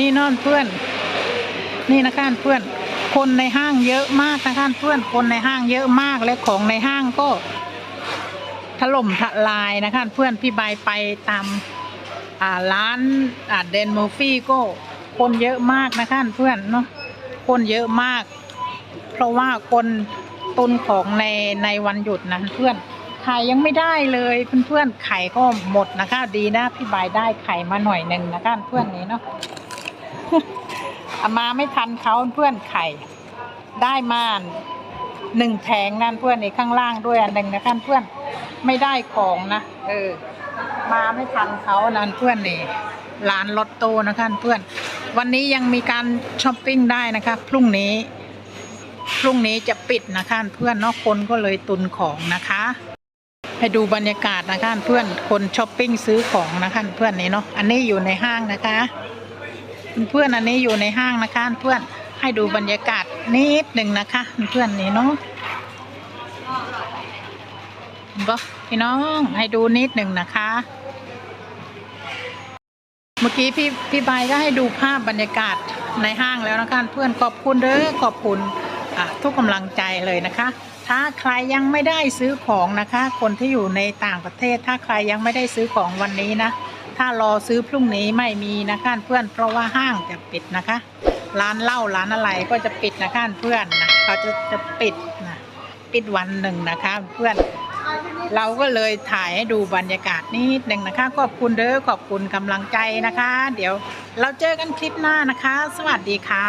นี่นอนเพื่อน นี่นะคะเพื่อน คนในห้างเยอะมากนะคะเพื่อน คนในห้างเยอะมากและของในห้างก็ ถล่มทลายนะคะเพื่อนพี่ใบไปตามอ่าร้านอ่าเดนโมฟี่ก็คนเยอะมากนะคะเพื่อนเนาะคนเยอะมาก เพราะว่าคนตุนของในในวันหยุดนะเพื่อนไข่ยังไม่ได้เลยเพื่อนๆไข่ก็หมดนะคะ ดีนะพี่ใบายได้ไข่มาหน่อยหนึ่งนะคะเพื่อนนี้เนาะ อามาไม่ทันเขาเพื่อนไข่ ได้มาหนึ่งแผงนั่นเพื่อนในข้างล่างด้วยอันหนึ่งนะคะเพื่อนไม่ได้ของนะเออ มาไม่ทันเขานั่นเพื่อนนี่ร้านลอตโต้นะคะเพื่อน วันนี้ยังมีการช้อปปิ้งได้นะคะพรุ่งนี้พรุ่งนี้จะปิดนะคะเพื่อนนาะคนก็เลยตุนของนะคะ ให้ดูบรรยากาศนะคะเพื่อนคนช้อปปิ้งซื้อของนะคะเพื่อนนี่เนาะอันนี้อยู่ในห้างนะคะ เพื่อนอันนี้อยู่ในห้างนะคะเพื่อนให้ดูบรรยากาศนิดหนึ่งนะคะ เพื่อนนี่เนาะเห็นปะพี่น้องให้ดูนิดหนึ่งนะคะ เมื่อกี้พี่พี่ใบก็ให้ดูภาพบรรยากาศในห้างแล้วนะคะ เพื่อนขอบคุณเด้อขอบคุณทุกกำลังใจเลยนะคะ ถ้าใครยังไม่ได้ซื้อของนะคะ คนที่อยู่ในต่างประเทศ ถ้าใครยังไม่ได้ซื้อของวันนี้นะ ถ้ารอซื้อพรุ่งนี้ไม่มีนะคะเพื่อน เพราะว่าห้างจะปิดนะคะ ร้านเหล้าร้านอะไรก็จะปิดนะคะเพื่อนนะเขาจะจะปิดนะปิดวันหนึ่งนะคะเพื่อนเราก็เลยถ่ายให้ดูบรรยากาศนิดหนึ่งนะคะ ขอบคุณเด้อขอบคุณกำลังใจนะคะ เดี๋ยวเราเจอกันคลิปหน้านะคะ สวัสดีค่ะ